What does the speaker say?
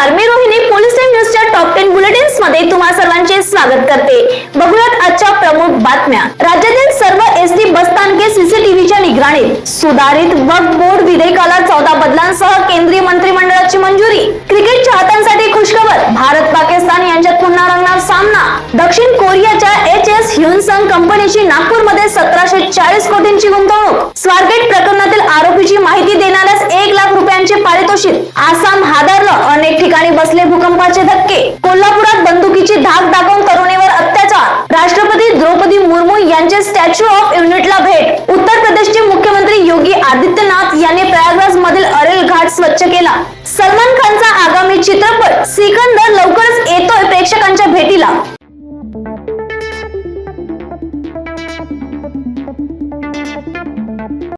Charmi Rohini police न्यूजच्या top ten बुलेटिनमध्ये तुम्हा सर्वांचे स्वागत करते. बघूयात आजच्या प्रमुख बातम्या. राज्यातील सर्व एस टी बसस्थानके सीसीटीव्हीच्या निगराणीत सुधारित वक्फ बोर्ड विधेयकाला चौदा बदलांसह केंद्रीय मंत्रिमंडळाची मंजुरी. क्रिकेट चाहत्यांसाठी खुशखबर. भारत पाकिस्तान यांच्यात पुन्हा रंगणार सामना. दक्षिण कोरियाच्या एच एस ह्युनसंग कंपनीची नागपूरमध्ये सतराशे चाळीस कोटींची गुंतवणूक. स्वारगेट प्रकरणातील आरोपीची माहिती तरुणांनाही बसले भूकंपाचे धक्के. कोल्हापुरात बंदुकीची धाक दाखवून तरुणीवर अत्याचार. राष्ट्रपती द्रौपदी मुर्मू यांचे स्टॅच्यू ऑफ युनिटला भेट. उत्तर प्रदेशचे मुख्यमंत्री योगी आदित्यनाथ यांनी प्रयागराज मधील अरेल घाट स्वच्छ केला. सलमान खानचा आगामी चित्रपट